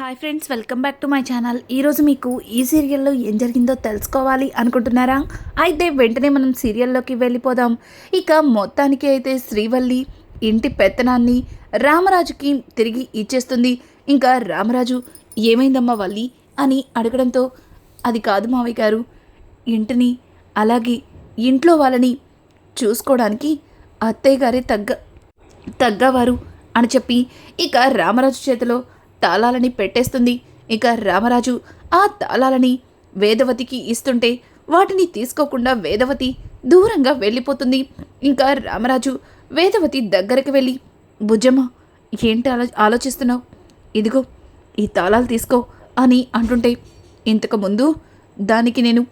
Hi friends welcome back to my channel ఈరోజు మీకు ఈ సీరియల్లో ఏం జరిగిందో తెలుసుకోవాలి అనుకుంటున్నారా? అయితే వెంటనే మనం సీరియల్లోకి వెళ్ళిపోదాం. ఇక మొత్తానికి అయితే శ్రీవల్లి ఇంటి పెత్తనాన్ని రామరాజుకి తిరిగి ఇచ్చేస్తుంది. ఇంకా రామరాజు ఏమైందమ్మా వల్లి? అని అడగడంతో అది కాదు మావయ్య గారు ఇంటిని అలాగే ఇంట్లో వాళ్ళని చూసుకోవడానికి అత్తయ్య గారే తగ్గ తగ్గవారు అని చెప్పి ఇక రామరాజు చేతిలో తాళాలని పెట్టేస్తుంది. ఇక రామరాజు ఆ తాళాలని వేదవతికి ఇస్తుంటే వాటిని తీసుకోకుండా వేదవతి దూరంగా వెళ్ళిపోతుంది. ఇంకా రామరాజు వేదవతి దగ్గరికి వెళ్ళి భుజమ్మ ఏంటి ఆలో ఆలోచిస్తున్నావు? ఇదిగో ఈ తాళాలు తీసుకో అని అంటుంటే ఇంతకు ముందు దానికి నేను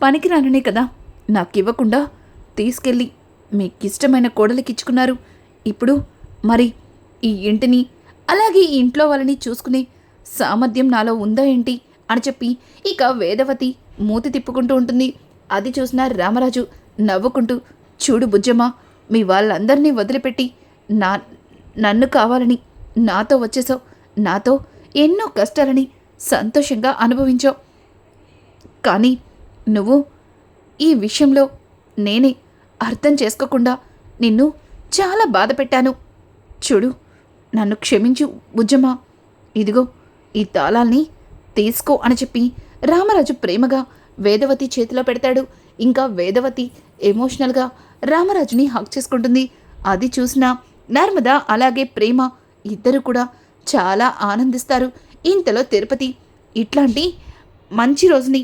పనికిరాననే కదా నాకు ఇవ్వకుండా తీసుకెళ్ళి మీకు ఇష్టమైన కోడలికి ఇచ్చుకున్నారు ఇప్పుడు మరి ఈ ఇంటిని అలాగే ఈ ఇంట్లో వాళ్ళని చూసుకునే సామర్థ్యం నాలో ఉందా ఏంటి? అని చెప్పి ఇక వేదవతి మూతి తిప్పుకుంటూ ఉంటుంది. అది చూసిన రామరాజు నవ్వుకుంటూ చూడు బుజ్జమ్మ మీ వాళ్ళందరినీ వదిలిపెట్టి నా నన్ను కావాలని నాతో వచ్చేసావు. నాతో ఎన్నో కష్టాలని సంతోషంగా అనుభవించావు. కానీ నువ్వు ఈ విషయంలో నేనే అర్థం చేసుకోకుండా నిన్ను చాలా బాధ పెట్టాను చూడు నన్ను క్షమించు బుజ్జమ్మా. ఇదిగో ఈ తాళాల్ని తీసుకో అని చెప్పి రామరాజు ప్రేమగా వేదవతి చేతిలో పెడతాడు. ఇంకా వేదవతి ఎమోషనల్గా రామరాజుని హక్ చేసుకుంటుంది. అది చూసిన నర్మద అలాగే ప్రేమ ఇద్దరు కూడా చాలా ఆనందిస్తారు. ఇంతలో తిరుపతి ఇట్లాంటి మంచి రోజుని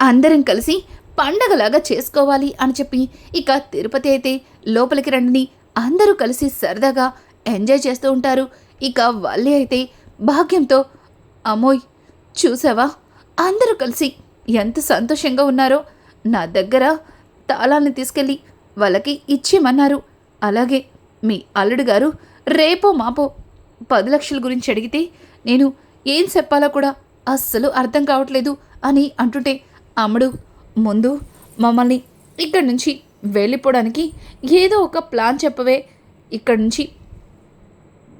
అందరం కలిసి పండగలాగా చేసుకోవాలి అని చెప్పి ఇక తిరుపతి అయితే లోపలికి రండిని అందరూ కలిసి సరదాగా ఎంజాయ్ చేస్తూ ఉంటారు. ఇక వల్లి అయితే భాగ్యంతో అమ్మోయ్ చూసావా? అందరూ కలిసి ఎంత సంతోషంగా ఉన్నారో. నా దగ్గర తాళాన్ని తీసుకెళ్ళి వాళ్ళకి ఇచ్చేమన్నారు అలాగే మీ అల్లుడు గారు రేపో మాపో పది లక్షల గురించి అడిగితే నేను ఏం చెప్పాలో కూడా అస్సలు అర్థం కావట్లేదు అని అంటుంటే అమ్ముడు ముందు మమ్మల్ని ఇక్కడి నుంచి వెళ్ళిపోవడానికి ఏదో ఒక ప్లాన్ చెప్పవే. ఇక్కడి నుంచి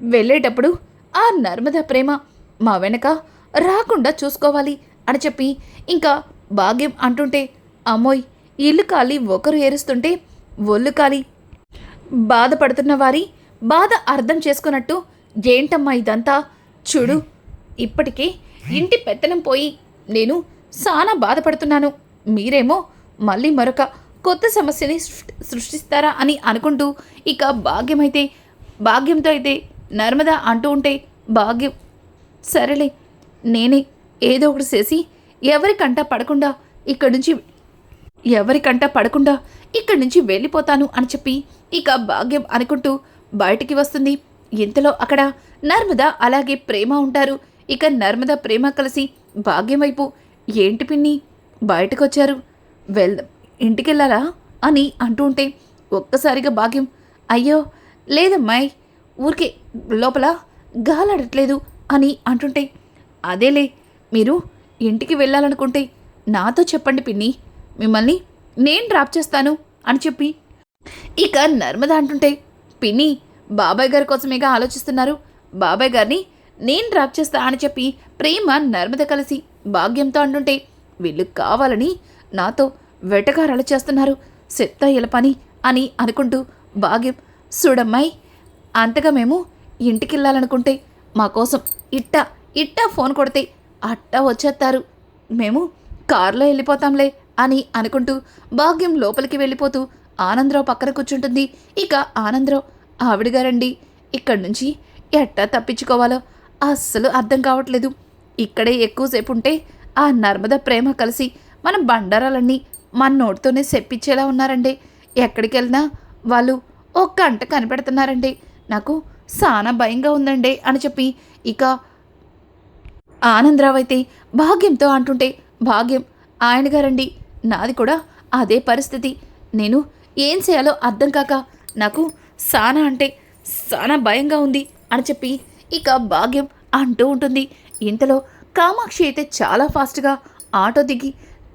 వెళ్ళేటప్పుడు ఆ నర్మద ప్రేమ మా వెనక రాకుండా చూసుకోవాలి అని చెప్పి ఇంకా భాగ్యం అంటుంటే అమ్మోయ్ ఇల్లు కాలి ఒకరు ఏరుస్తుంటే ఒళ్ళు కాలి. బాధపడుతున్న వారి బాధ అర్థం చేసుకున్నట్టు ఏంటమ్మా ఇదంతా? చూడు ఇప్పటికే ఇంటి పెత్తనం పోయి నేను చాలా బాధపడుతున్నాను. మీరేమో మళ్ళీ మరొక కొత్త సమస్యని సృష్టి- సృష్టిస్తారా అని అనుకుంటూ ఇక భాగ్యమైతే భాగ్యంతో అయితే నర్మద అంటూ ఉంటే భాగ్యం. సరేలే నేనే ఏదో ఒకటి చేసి ఎవరికంట పడకుండా ఇక్కడి నుంచి ఎవరికంట పడకుండా ఇక్కడి నుంచి వెళ్ళిపోతాను అని చెప్పి ఇక భాగ్యం అనుకుంటూ బయటికి వస్తుంది. ఇంతలో అక్కడ నర్మద అలాగే ప్రేమ ఉంటారు. ఇక నర్మద ప్రేమ కలిసి భాగ్యం వైపు ఏంటి పిన్ని బయటకు వచ్చారు వెళ్దాం ఇంటికెళ్ళాలా అని అంటూ ఉంటే ఒక్కసారిగా భాగ్యం అయ్యో లేదమ్మాయి ఊరికే లోపల గాలాడట్లేదు అని అంటుంటే అదేలే మీరు ఇంటికి వెళ్ళాలనుకుంటే నాతో చెప్పండి పిన్ని. మిమ్మల్ని నేను డ్రాప్ చేస్తాను అని చెప్పి. ఇక నర్మద అంటుంటే పిన్ని బాబాయ్ గారి కోసమేగా ఆలోచిస్తున్నారు. బాబాయ్ గారిని నేను డ్రాప్ చేస్తా అని చెప్పి ప్రేమ నర్మద కలిసి భాగ్యంతో అంటుంటే వీళ్ళు కావాలని నాతో వెటకారాలు చేస్తున్నారు. సెత్త ఇలా పని అని అనుకుంటూ భాగ్యం చూడమ్మాయి అంతగా మేము ఇంటికి వెళ్ళాలనుకుంటే మా కోసం ఇట్ట ఇట్ట ఫోన్ కొడితే అట్టా వచ్చేస్తారు. మేము కారులో వెళ్ళిపోతాంలే అని అనుకుంటూ భాగ్యం లోపలికి వెళ్ళిపోతూ ఆనందరావు పక్కన కూర్చుంటుంది. ఇక ఆనందరావు ఆవిడగారండి ఇక్కడి నుంచి ఎట్టా తప్పించుకోవాలో అస్సలు అర్థం కావట్లేదు. ఇక్కడే ఎక్కువసేపు ఉంటే ఆ నర్మద ప్రేమ కలిసి మన బండారాలన్నీ మన నోటితోనే సెప్పించేలా ఉన్నారండి. ఎక్కడికి వెళ్ళినా వాళ్ళు ఒక్క అంట కనిపెడుతున్నారండి. నాకు చాలా భయంగా ఉందండి అని చెప్పి ఇక ఆనందరావు అయితే భాగ్యంతో అంటుంటే భాగ్యం ఆయన గారండి. నాది కూడా అదే పరిస్థితి. నేను ఏం చేయాలో అర్థం కాక నాకు సానా అంటే సానా భయంగా ఉంది అని చెప్పి ఇక భాగ్యం అంటూ ఉంటుంది. ఇంతలో కామాక్షి అయితే చాలా ఫాస్ట్గా ఆటో దిగి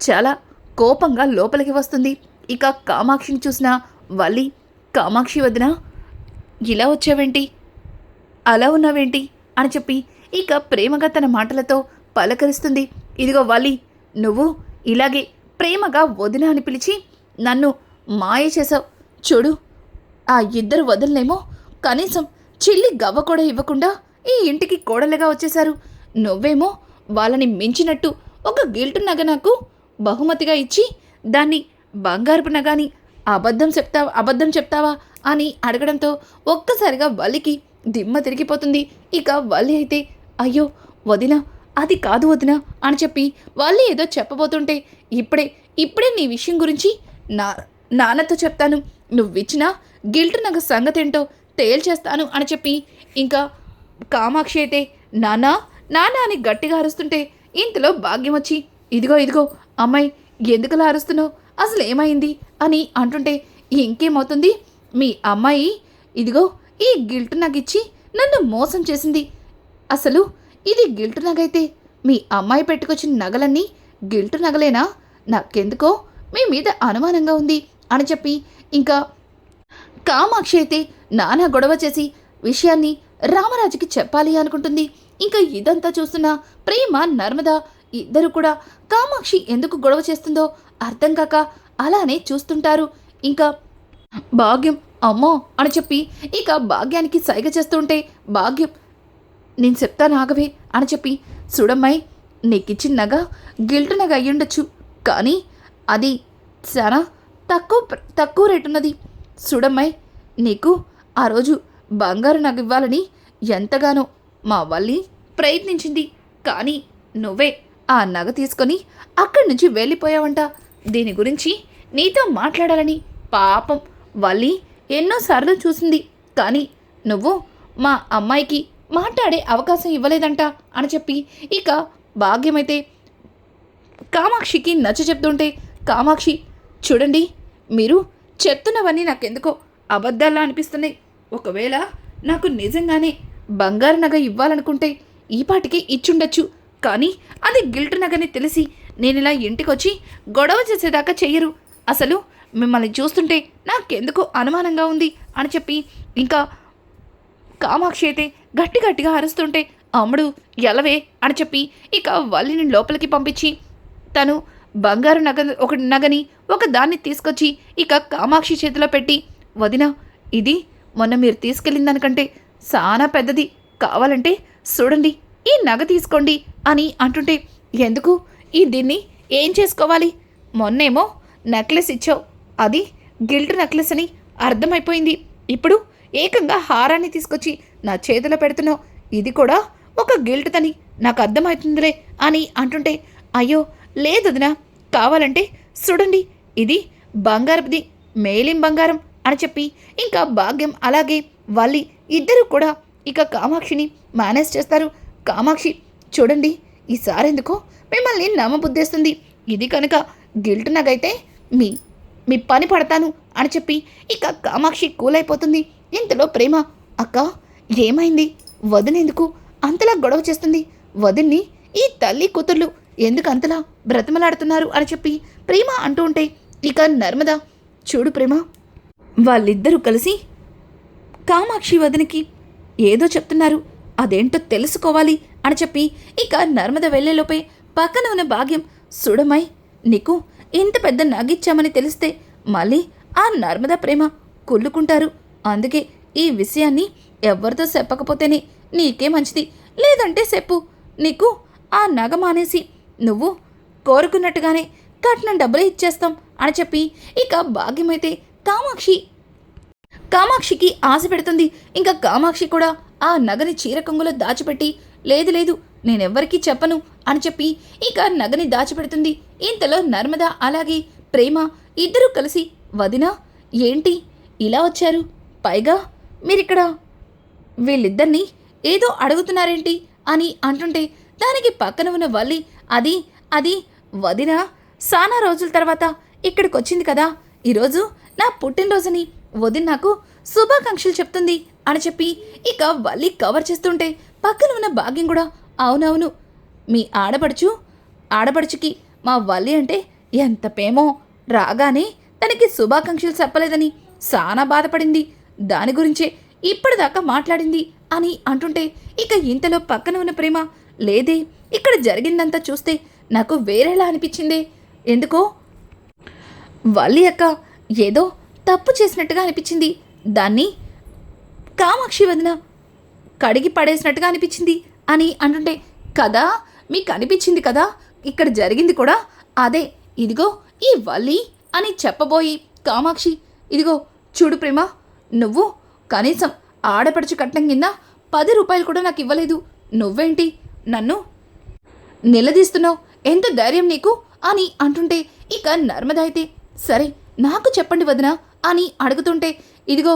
చాలా కోపంగా లోపలికి వస్తుంది. ఇక కామాక్షిని చూసిన వల్లి కామాక్షి వదిన ఇలా వచ్చావేంటి? అలా ఉన్నావేంటి? అని చెప్పి ఇక ప్రేమగా తన మాటలతో పలకరిస్తుంది. ఇదిగో వాలి నువ్వు ఇలాగే ప్రేమగా వదిన అని పిలిచి నన్ను మాయ చేసావు చూడు ఆ ఇద్దరు వదలనేమో కనీసం చిల్లి గవ్వ కూడా ఇవ్వకుండా ఈ ఇంటికి కోడలుగా వచ్చేశారు. నువ్వేమో వాళ్ళని మించినట్టు ఒక గిల్టు నగ నాకు బహుమతిగా ఇచ్చి దాన్ని బంగారపు నగాని అబద్ధం చెప్తావా అబద్ధం చెప్తావా? అని అడగడంతో ఒక్కసారిగా వల్లికి దిమ్మ తిరిగిపోతుంది. ఇక వల్లి అయితే అయ్యో వదిన అది కాదు వదిన అని చెప్పి వాళ్ళు ఏదో చెప్పబోతుంటే ఇప్పుడే ఇప్పుడే నీ విషయం గురించి నా నాన్నతో చెప్తాను. నువ్విచ్చిన గిల్ట్ నాకు సంగతి ఏంటో తేల్చేస్తాను అని చెప్పి ఇంకా కామాక్షి అయితే నానా నానా అని గట్టిగా అరుస్తుంటే ఇంతలో భాగ్యం వచ్చి ఇదిగో ఇదిగో అమ్మాయి ఎందుకలా అరుస్తున్నావు? అసలు ఏమైంది అని అంటుంటే ఇంకేమవుతుంది? మీ అమ్మాయి ఇదిగో ఈ గిల్ట్ ఇచ్చి నన్ను మోసం చేసింది. అసలు ఇది గిల్టు నగైతే మీ అమ్మాయి పెట్టుకొచ్చిన నగలన్నీ గిల్టు నగలేనా? నాకెందుకో మీ మీద అనుమానంగా ఉంది అని చెప్పి ఇంకా కామాక్షి అయితే నానా గొడవ చేసి విషయాన్ని రామరాజుకి చెప్పాలి అనుకుంటుంది. ఇంకా ఇదంతా చూస్తున్న ప్రేమ నర్మద ఇద్దరు కూడా కామాక్షి ఎందుకు గొడవ చేస్తుందో అర్థం కాక అలానే చూస్తుంటారు. ఇంకా భాగ్యం అమ్మో అని చెప్పి ఇక భాగ్యానికి సైగ చేస్తుంటే భాగ్యం నేను చెప్తాను ఆగవే అని చెప్పి చూడమ్మాయి నీకిచ్చిన నగ గిల్ట్ నగ అయ్యుండొచ్చు కానీ అది చాలా తక్కువ ప్ర- తక్కువ రేటు ఉన్నది చూడమ్మాయి నీకు ఆ రోజు బంగారు నగ ఇవ్వాలని ఎంతగానో మా వాళ్ళని ప్రయత్నించింది కానీ నువ్వే ఆ నగ తీసుకొని అక్కడి నుంచి వెళ్ళిపోయావంట. దీని గురించి నీతో మాట్లాడాలని పాపం వల్లి ఎన్నోసార్లు చూసింది. కానీ నువ్వు మా అమ్మాయికి మాట్లాడే అవకాశం ఇవ్వలేదంట అని చెప్పి ఇక భాగ్యమైతే కామాక్షికి నచ్చ చెప్తుంటే కామాక్షి చూడండి మీరు చెప్తున్నవన్నీ నాకెందుకో అబద్ధాలా అనిపిస్తున్నాయి. ఒకవేళ నాకు నిజంగానే బంగారు నగ ఇవ్వాలనుకుంటే ఈ పాటికి ఇచ్చుండొచ్చు. కానీ అది గిల్ట్ నగని తెలిసి నేను ఇలా ఇంటికొచ్చి గొడవ చేసేదాకా చెయ్యరు. అసలు మిమ్మల్ని చూస్తుంటే నాకెందుకు అనుమానంగా ఉంది అని చెప్పి ఇంకా కామాక్షి అయితే గట్టి గట్టిగా అరుస్తుంటే అమ్ముడు ఎలవే అని చెప్పి ఇక వల్లిని లోపలికి పంపించి తను బంగారు నగ ఒక నగని ఒక దాన్ని తీసుకొచ్చి ఇక కామాక్షి చేతిలో పెట్టి వదిన ఇది మొన్న మీరు తీసుకెళ్ళిన దానికంటే చాలా పెద్దది కావాలంటే చూడండి ఈ నగ తీసుకోండి అని అంటుంటే ఎందుకు? ఈ దీన్ని ఏం చేసుకోవాలి? మొన్నేమో నెక్లెస్ ఇచ్చావు అది గిల్ట్ నెక్లెస్ అని అర్థమైపోయింది. ఇప్పుడు ఏకంగా హారాన్ని తీసుకొచ్చి నా చేతిలో పెడుతున్నావు ఇది కూడా ఒక గిల్ట్దని నాకు అర్థమవుతుందిలే అని అంటుంటే అయ్యో లేదదినా కావాలంటే చూడండి ఇది బంగారపుది మేలిం బంగారం అని చెప్పి ఇంకా భాగ్యం అలాగే వాళ్ళి ఇద్దరు కూడా ఇక కామాక్షిని మేనేజ్ చేస్తారు. కామాక్షి చూడండి ఈసారి ఎందుకో మిమ్మల్ని నమ్మబుద్ధేస్తుంది. ఇది కనుక గిల్ట్ నగైతే మీ మీ పని పడతాను అని చెప్పి ఇక కామాక్షి కూలైపోతుంది. ఇంతలో ప్రేమ అక్క ఏమైంది? వదినెందుకు అంతలా గొడవ చేస్తుంది? వదిన్ని ఈ తల్లి కూతుర్లు ఎందుకు అంతలా బ్రతమలాడుతున్నారు? అని చెప్పి ప్రేమ అంటూ ఉంటే ఇక నర్మద చూడు ప్రేమ వాళ్ళిద్దరూ కలిసి కామాక్షి వదినికి ఏదో చెప్తున్నారు. అదేంటో తెలుసుకోవాలి అని చెప్పి ఇక నర్మద వెళ్ళేలోపే పక్కన ఉన్న భాగ్యం సుడమై నీకు ఇంత పెద్ద నగిచ్చామని తెలిస్తే మళ్ళీ ఆ నర్మద ప్రేమ కుళ్ళుకుంటారు. అందుకే ఈ విషయాన్ని ఎవరితో చెప్పకపోతేనే నీకే మంచిది. లేదంటే చెప్పు నీకు ఆ నగ మానేసి నువ్వు కోరుకున్నట్టుగానే కట్నం డబ్బులు ఇచ్చేస్తాం అని చెప్పి ఇక భాగ్యమైతే కామాక్షి. కామాక్షికి ఆశ పెడుతుంది. ఇంకా కామాక్షి కూడా ఆ నగని చీరకొంగులో దాచిపెట్టి లేదు లేదు నేనెవ్వరికీ చెప్పను అని చెప్పి ఇక నగని దాచిపెడుతుంది. ఇంతలో నర్మద అలాగే ప్రేమ ఇద్దరూ కలిసి వదినా ఏంటి? ఇలా వచ్చారు. పైగా మీరిక్కడ వీళ్ళిద్దరినీ ఏదో అడుగుతున్నారేంటి అని అంటుంటే దానికి పక్కన ఉన్న వల్లి అది అది వదిన సానా రోజుల తర్వాత ఇక్కడికి వచ్చింది కదా. ఈరోజు నా పుట్టినరోజుని వదిన నాకు శుభాకాంక్షలు చెప్తుంది అని చెప్పి ఇక వల్లి కవర్ చేస్తుంటే పక్కన ఉన్న భాగ్యం కూడా అవునవును మీ ఆడపడుచు ఆడపడుచుకి మా వల్లి అంటే ఎంత ప్రేమో రాగానే తనకి శుభాకాంక్షలు చెప్పలేదని సానా బాధపడింది. దాని గురించే ఇప్పటిదాకా మాట్లాడింది అని అంటుంటే ఇక ఇంతలో పక్కన ఉన్న ప్రేమ లేదే ఇక్కడ జరిగిందంతా చూస్తే నాకు వేరేలా అనిపించిందే. ఎందుకో? వల్లి అక్క ఏదో తప్పు చేసినట్టుగా అనిపించింది. దాన్ని కామాక్షి వదిన కడిగి పడేసినట్టుగా అనిపించింది అని అంటుంటే కదా మీకు అనిపించింది కదా ఇక్కడ జరిగింది కూడా అదే. ఇదిగో ఈ వల్లి అని చెప్పబోయి కామాక్షి ఇదిగో చూడు ప్రేమ నువ్వు కనీసం ఆడపడుచు కట్నం కింద పది రూపాయలు కూడా నాకు ఇవ్వలేదు. నువ్వేంటి? నన్ను నిలదీస్తున్నావు? ఎంత ధైర్యం నీకు? అని అంటుంటే ఇక నర్మద అయితే సరే నాకు చెప్పండి వదినా అని అడుగుతుంటే ఇదిగో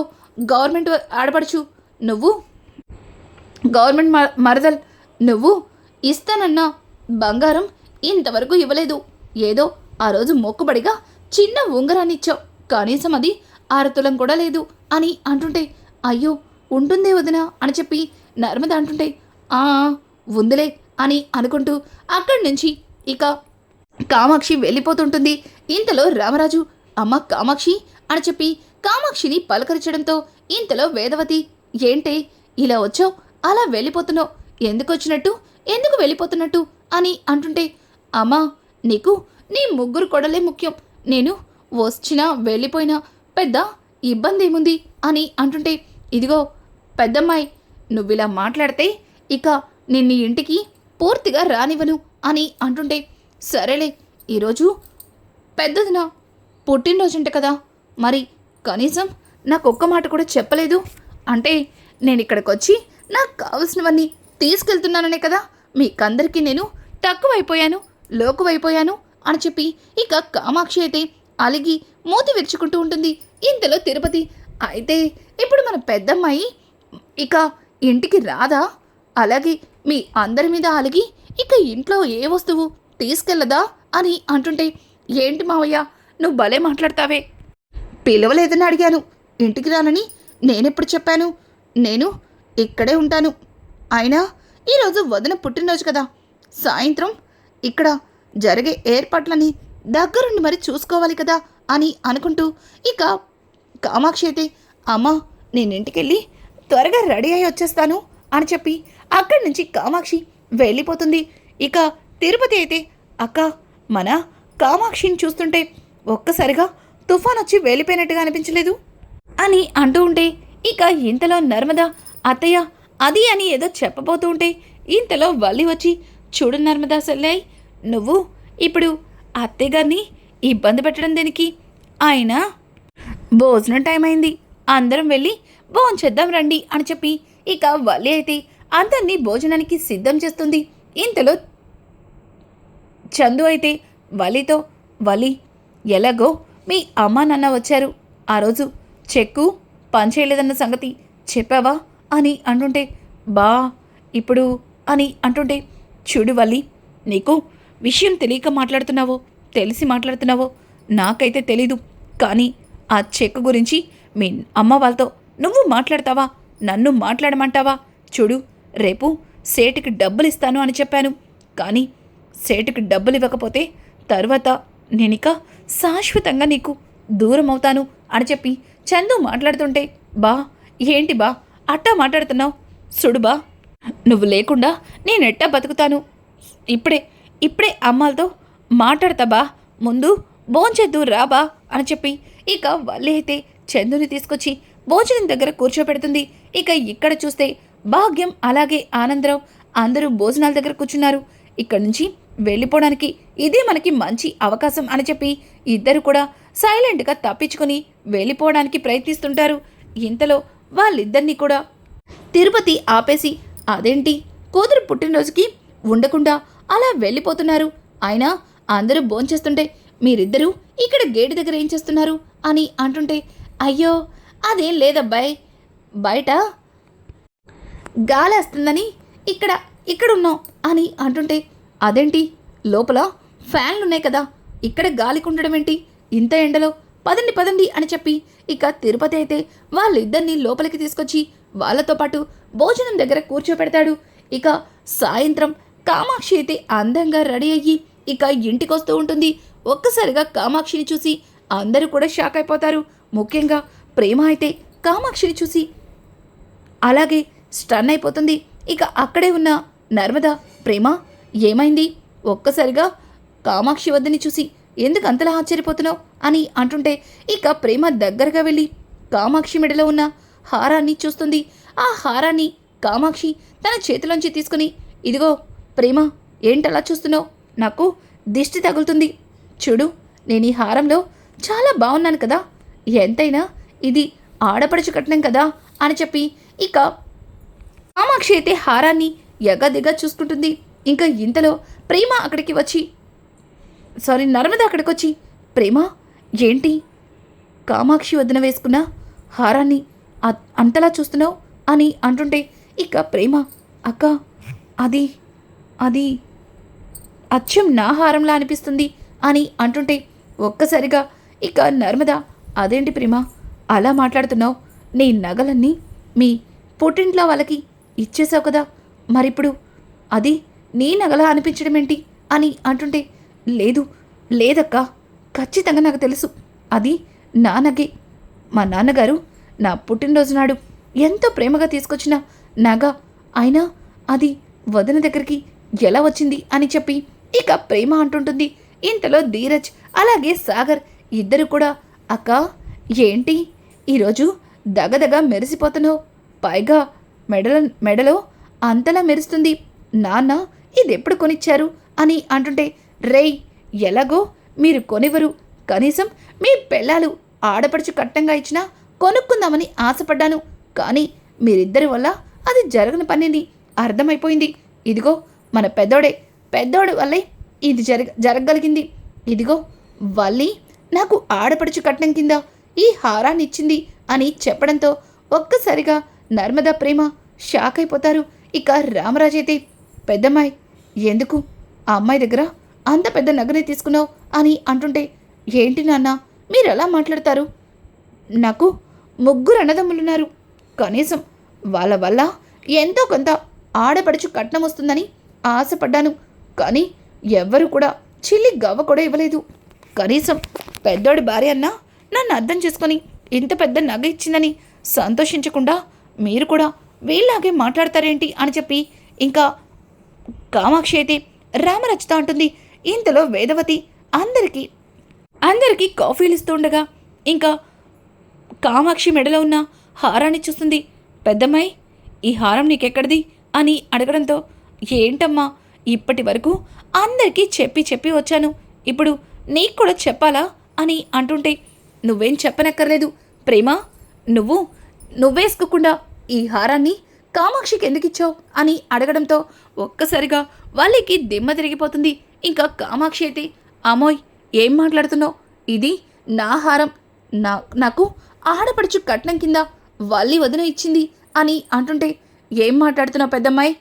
గవర్నమెంట్ ఆడపడుచు నువ్వు గవర్నమెంట్ మ- మరదల్ నువ్వు ఇస్తానన్న బంగారం ఇంతవరకు ఇవ్వలేదు. ఏదో ఆ రోజు మొక్కుబడిగా చిన్న ఉంగరాన్నిచ్చావు. కనీసం అది ఆరతులం కూడా లేదు అని అంటుంటే అయ్యో ఉంటుందే వదిన అని చెప్పి నర్మద అంటుంటే ఆ ఉందిలే అని అనుకుంటూ అక్కడి నుంచి ఇక కామాక్షి వెళ్ళిపోతుంటుంది. ఇంతలో రామరాజు అమ్మ కామాక్షి అని చెప్పి కామాక్షిని పలకరించడంతో ఇంతలో వేదవతి ఏంటే ఇలా వచ్చావు? అలా వెళ్ళిపోతున్నావు. ఎందుకు వచ్చినట్టు? ఎందుకు వెళ్ళిపోతున్నట్టు? అని అంటుంటే అమ్మా నీకు నీ ముగ్గురు కొడలే ముఖ్యం. నేను వచ్చినా వెళ్ళిపోయినా పెద్ద ఇబ్బంది ఏముంది అని అంటుంటే ఇదిగో పెద్దమ్మాయి నువ్విలా మాట్లాడితే ఇక నిన్ను ఇంటికి పూర్తిగా రానివ్వను అని అంటుంటే సరేలే ఈరోజు పెద్దదిన పుట్టినరోజుంట కదా మరి కనీసం నాకు ఒక్క మాట కూడా చెప్పలేదు. అంటే నేను ఇక్కడికి వచ్చి నాకు కావలసినవన్నీ తీసుకెళ్తున్నాననే కదా మీకందరికీ నేను తక్కువైపోయాను. లోకువైపోయాను అని చెప్పి ఇక కామాక్షి అయితే అలిగి మూతి విరుచుకుంటూ ఉంటుంది. ఇంతలో తిరుపతి అయితే ఇప్పుడు మన పెద్దమ్మాయి ఇక ఇంటికి రాదా? అలాగే మీ అందరి మీద అలిగి ఇక ఇంట్లో ఏ వస్తువు తీసుకెళ్ళదా అని అంటుంటే ఏంటి మావయ్య నువ్వు భలే మాట్లాడతావే. పిలవలేదని అడిగాను. ఇంటికి రానని నేనెప్పుడు చెప్పాను? నేను ఇక్కడే ఉంటాను. అయినా ఈరోజు వదిన పుట్టినరోజు కదా. సాయంత్రం ఇక్కడ జరిగే ఏర్పాట్లని దగ్గరుండి మరి చూసుకోవాలి కదా అని అనుకుంటూ ఇక కామాక్షి అయితే అమ్మా నేను ఇంటికెళ్ళి త్వరగా రెడీ అయి వచ్చేస్తాను అని చెప్పి అక్కడి నుంచి కామాక్షి వెళ్ళిపోతుంది. ఇక తిరుపతి అయితే అక్క మన కామాక్షిని చూస్తుంటే ఒక్కసారిగా తుఫాన్ వచ్చి వెళ్ళిపోయినట్టుగా అనిపించలేదు అని అంటూ ఉంటే ఇక ఇంతలో నర్మద అత్తయ్య అది అని ఏదో చెప్పబోతూ ఉంటే ఇంతలో వల్లి వచ్చి చూడు నర్మదా నువ్వు ఇప్పుడు అత్తయ్య గారిని ఇబ్బంది పెట్టడం దేనికి? ఆయన భోజనం టైం అయింది. అందరం వెళ్ళి భోంచేద్దాం రండి అని చెప్పి ఇక వల్లి అయితే అందరినీ భోజనానికి సిద్ధం చేస్తుంది. ఇంతలో చందు అయితే వలితో వలి ఎలాగో మీ అమ్మ నాన్న వచ్చారు. ఆ రోజు చెక్కు పనిచేయలేదన్న సంగతి చెప్పావా? అని అంటుంటే బా ఇప్పుడు అని అంటుంటే చూడు వల్లి నీకు విషయం తెలియక మాట్లాడుతున్నావో తెలిసి మాట్లాడుతున్నావో నాకైతే తెలీదు. కానీ ఆ చెక్ గురించి మీ అమ్మ వాళ్ళతో నువ్వు మాట్లాడతావా నన్ను మాట్లాడమంటావా? చూడు రేపు సేటుకి డబ్బులు ఇస్తాను అని చెప్పాను. కానీ సేటుకి డబ్బులు ఇవ్వకపోతే తర్వాత నేనిక శాశ్వతంగా నీకు దూరం అవుతాను అని చెప్పి చందు మాట్లాడుతుంటే బా ఏంటి బా అట్టా మాట్లాడుతున్నావు? చూడు బా. నువ్వు లేకుండా నేనెట్టా బతుకుతాను? ఇప్పుడే ఇప్పుడే అమ్మాలతో మాట్లాడతాబా ముందు భోంచేద్దు రాబా అని చెప్పి ఇక వల్లి అయితే చందుని తీసుకొచ్చి భోజనం దగ్గర కూర్చోపెడుతుంది ఇక ఇక్కడ చూస్తే భాగ్యం అలాగే ఆనందరావు అందరూ భోజనాల దగ్గర కూర్చున్నారు. ఇక్కడి నుంచి వెళ్ళిపోవడానికి ఇదే మనకి మంచి అవకాశం అని చెప్పి ఇద్దరు కూడా సైలెంట్గా తప్పించుకొని వెళ్ళిపోవడానికి ప్రయత్నిస్తుంటారు. ఇంతలో వాళ్ళిద్దరినీ కూడా తిరుపతి ఆపేసి అదేంటి? కూతురు పుట్టినరోజుకి ఉండకుండా అలా వెళ్ళిపోతున్నారు. అయినా అందరూ భోంచేస్తుంటే మీరిద్దరూ ఇక్కడ గేటు దగ్గర ఏం చేస్తున్నారు అని అంటుంటే అయ్యో అదేం లేదబ్బాయ్. బయట గాలి వస్తుందని ఇక్కడ ఇక్కడ ఉన్నాం అని అంటుంటే అదేంటి? లోపల ఫ్యాన్లు ఉన్నాయి కదా ఇక్కడ గాలికుండడం ఏంటి? ఇంత ఎండలో పదండి పదండి అని చెప్పి ఇక తిరుపతి అయితే వాళ్ళిద్దరిని లోపలికి తీసుకొచ్చి వాళ్ళతో పాటు భోజనం దగ్గర కూర్చోపెడతాడు ఇక సాయంత్రం కామాక్షి అయితే అందంగా రెడీ అయ్యి ఇక ఇంటికొస్తూ ఉంటుంది. ఒక్కసారిగా కామాక్షిని చూసి అందరూ కూడా షాక్ అయిపోతారు. ముఖ్యంగా ప్రేమ అయితే కామాక్షిని చూసి అలాగే స్టన్ అయిపోతుంది. ఇక అక్కడే ఉన్న నర్మద ప్రేమ ఏమైంది? ఒక్కసారిగా కామాక్షి వద్దని చూసి ఎందుకు అంతలా ఆశ్చర్యపోతున్నావు అని అంటుంటే ఇక ప్రేమ దగ్గరగా వెళ్ళి కామాక్షి మెడలో ఉన్న హారాన్ని చూస్తుంది. ఆ హారాన్ని కామాక్షి తన చేతిలోంచి తీసుకుని ఇదిగో ప్రేమ ఏంటలా చూస్తున్నావు? నాకు దిష్టి తగులుతుంది. చూడు నేను ఈ హారంలో చాలా బాగున్నాను కదా. ఎంతైనా ఇది ఆడపడుచు కట్నం కదా అని చెప్పి ఇక కామాక్షి అయితే హారాన్ని ఎగదిగా చూసుకుంటుంది. ఇంకా ఇంతలో ప్రేమ అక్కడికి వచ్చి సారీ నర్మద అక్కడికి వచ్చి ప్రేమ ఏంటి? కామాక్షి వదిన వేసుకున్న హారాన్ని అంతలా చూస్తున్నావు? అని అంటుంటే ఇక ప్రేమ అక్క అది అది అచ్చం నా హారంలా అనిపిస్తుంది అని అంటుంటే ఒక్కసారిగా ఇక నర్మద అదేంటి ప్రేమ అలా మాట్లాడుతున్నావు? నీ నగలన్నీ మీ పుట్టింట్లో వాళ్ళకి ఇచ్చేసావు కదా మరిప్పుడు అది నీ నగలా అనిపించడం ఏంటి అని అంటుంటే లేదు లేదక్క ఖచ్చితంగా నాకు తెలుసు అది నా నగే. మా నాన్నగారు నా పుట్టినరోజు నాడు ఎంతో ప్రేమగా తీసుకొచ్చిన నగ అయినా అది వదిన దగ్గరికి ఎలా వచ్చింది అని చెప్పి ఇక ప్రేమ అంటుంటుంది. ఇంతలో ధీరజ్ అలాగే సాగర్ ఇద్దరు కూడా అక్క ఏంటి? ఈరోజు దగదగ మెరిసిపోతున్నావు. పైగా మెడల మెడలో అంతలా మెరుస్తుంది. నాన్న ఇది ఎప్పుడు కొనిచ్చారు? అని అంటుంటే రేయ్ ఎలాగో మీరు కొనివ్వరు. కనీసం మీ పెళ్ళాలు ఆడపడుచు కట్టంగా ఇచ్చినా కొనుక్కుందామని ఆశపడ్డాను. కానీ మీరిద్దరి వల్ల అది జరగని పనిని అర్థమైపోయింది. ఇదిగో మన పెద్దోడే. పెద్దోడి వల్లే ఇది జరగ జరగగలిగింది. ఇదిగో వల్లి నాకు ఆడపడుచు కట్నం కింద ఈ హారాన్ని ఇచ్చింది అని చెప్పడంతో ఒక్కసారిగా నర్మదా ప్రేమ షాక్ అయిపోతారు ఇక రామరాజైతే పెద్దమ్మాయి ఎందుకు? ఆ అమ్మాయి దగ్గర అంత పెద్ద నగనే తీసుకున్నావు అని అంటుంటే ఏంటి నాన్న మీరు ఎలా మాట్లాడతారు? నాకు ముగ్గురు అన్నదమ్ములున్నారు. కనీసం వాళ్ళ వల్ల ఎంతో కొంత ఆడపడుచు కట్నం వస్తుందని ఆశపడ్డాను. కానీ ఎవ్వరూ కూడా చిల్లి గవ్వ కూడా ఇవ్వలేదు. కనీసం పెద్దోడి భార్య అన్నా నన్ను అర్థం చేసుకొని ఇంత పెద్ద నగ ఇచ్చిందని సంతోషించకుండా మీరు కూడా వీళ్ళలాగే మాట్లాడతారేంటి అని చెప్పి ఇంకా కామాక్షి అయితే రామరచిత అంటుంది. ఇంతలో వేదవతి అందరికీ అందరికీ కాఫీలు ఇస్తుండగా ఇంకా కామాక్షి మెడలో ఉన్న హారాన్ని చూస్తుంది. పెద్దమ్మాయి ఈ హారం నీకెక్కడిది? అని అడగడంతో ఏంటమ్మా ఇప్పటి వరకు అందరికీ చెప్పి చెప్పి వచ్చాను. ఇప్పుడు నీకు కూడా చెప్పాలా? అని అంటుంటే నువ్వేం చెప్పనక్కర్లేదు. ప్రేమ నువ్వు నువ్వేసుకోకుండా ఈ హారాన్ని కామాక్షికి ఎందుకు ఇచ్చావు? అని అడగడంతో ఒక్కసారిగా వాళ్ళకి దిమ్మ తిరిగిపోతుంది. ఇంకా కామాక్షి అయితే అమోయ్ ఏం మాట్లాడుతున్నావు? ఇది నా హారం. నా నాకు ఆడపడుచు కట్నం కింద వల్లి వదిన ఇచ్చింది అని అంటుంటే ఏం మాట్లాడుతున్నావు పెద్దమ్మాయి?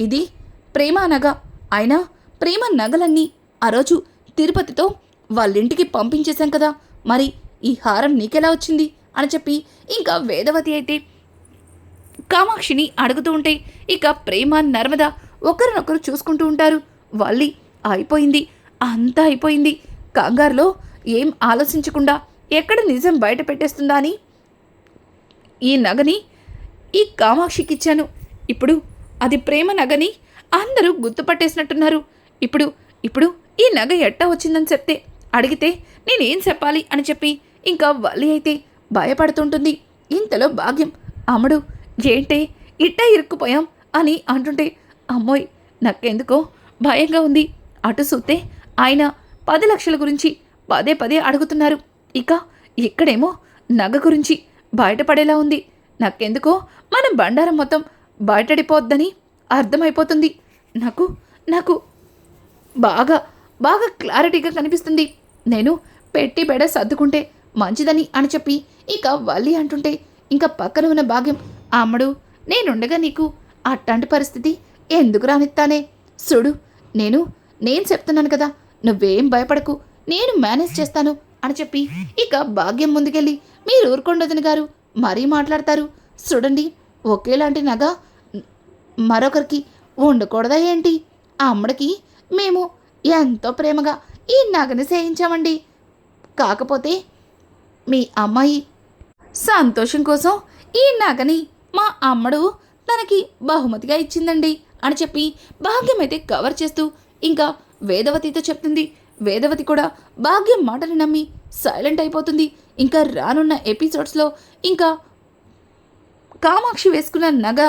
ఇది ప్రేమ నగ. అయినా ప్రేమ నగలన్నీ ఆ రోజు తిరుపతితో వాళ్ళింటికి పంపించేశాం కదా. మరి ఈ హారం నీకెలా వచ్చింది? అని చెప్పి ఇంకా వేదవతి అయితే కామాక్షిని అడుగుతూ ఉంటే ఇక ప్రేమ నర్మద ఒకరినొకరు చూసుకుంటూ ఉంటారు. వల్లి అయిపోయింది. అంతా అయిపోయింది. కంగారులో ఏం ఆలోచించకుండా ఎక్కడ నిజం బయట పెట్టేస్తుందా అని? ఈ నగని ఈ కామాక్షికి ఇచ్చాను ఇప్పుడు అది ప్రేమ నగని అందరూ గుర్తుపట్టేసినట్టున్నారు. ఇప్పుడు ఇప్పుడు ఈ నగ ఎట్టా వచ్చిందని చెప్తే అడిగితే నేనేం చెప్పాలి అని చెప్పి ఇంకా వల్లి అయితే భయపడుతుంటుంది. ఇంతలో భాగ్యం అమ్మడు ఏంటే ఇట్టా ఇరుక్కుపోయాం అని అంటుంటే అమ్మోయ్ నాకెందుకో భయంగా ఉంది. అటు చూస్తే ఆయన పది లక్షల గురించి పదే పదే అడుగుతున్నారు. ఇక ఇక్కడేమో నగ గురించి బయటపడేలా ఉంది. నాకెందుకో మన బండారం మొత్తం బయటడిపోద్దని అర్థమైపోతుంది. నాకు నాకు బాగా బాగా క్లారిటీగా కనిపిస్తుంది. నేను పెట్టి బెడ సర్దుకుంటే మంచిదని అని చెప్పి ఇక వల్లి అంటుంటే ఇంకా పక్కన ఉన్న భాగ్యం అమ్మడు నేనుండగా నీకు అట్లాంటి పరిస్థితి ఎందుకు రానిస్తానే చూడు నేను నేను చెప్తున్నాను కదా నువ్వేం భయపడకు నేను మేనేజ్ చేస్తాను అని చెప్పి ఇక భాగ్యం ముందుకెళ్ళి మీరు ఊరుకొండదని గారు. మరీ మాట్లాడతారు. చూడండి ఒకేలాంటి నగ మరొకరికి ఉండకూడదా ఏంటి? ఆ అమ్మడికి మేము ఎంతో ప్రేమగా ఈ నగని చేయించామండి కాకపోతే మీ అమ్మాయి సంతోషం కోసం ఈ నగని మా అమ్మడు తనకి బహుమతిగా ఇచ్చిందండి అని చెప్పి భాగ్యం అయితే కవర్ చేస్తూ ఇంకా వేదవతితో చెప్తుంది. వేదవతి కూడా భాగ్యం మాటలు నమ్మి సైలెంట్ అయిపోతుంది. ఇంకా రానున్న ఎపిసోడ్స్లో ఇంకా కామాక్షి వేసుకున్న నగ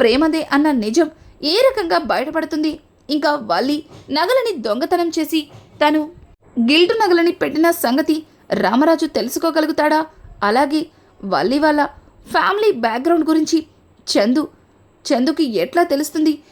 ప్రేమదే అన్న నిజం ఏ రకంగా బయటపడుతుంది? ఇంకా వల్లి నగలని దొంగతనం చేసి తను గిల్టు నగలని పెట్టిన సంగతి రామరాజు తెలుసుకోగలుగుతాడా? అలాగే వల్లి వాళ్ళ ఫ్యామిలీ బ్యాక్గ్రౌండ్ గురించి చందు చందుకి ఎట్లా తెలుస్తుంది?